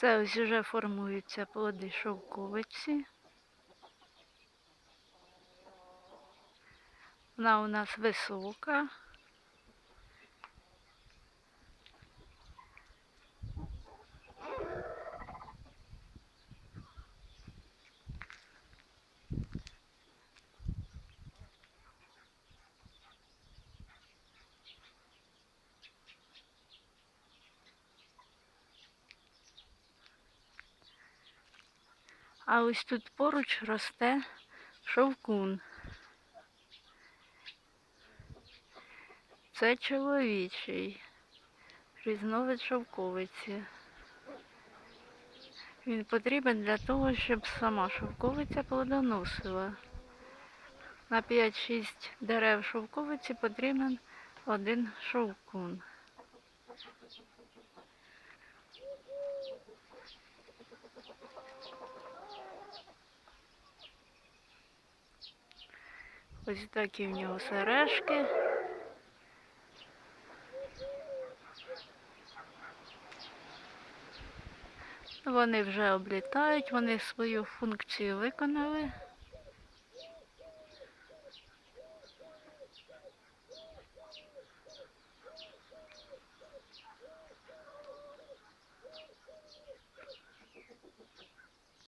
Це ось вже формуються плоди шовковиці. Вона у нас висока. А ось тут поруч росте шовкун. Це чоловічий різновид шовковиці. Він потрібен для того, щоб сама шовковиця плодоносила. На 5-6 дерев шовковиці потрібен один шовкун. Ось такі в нього сережки. Вони вже облітають, вони свою функцію виконали.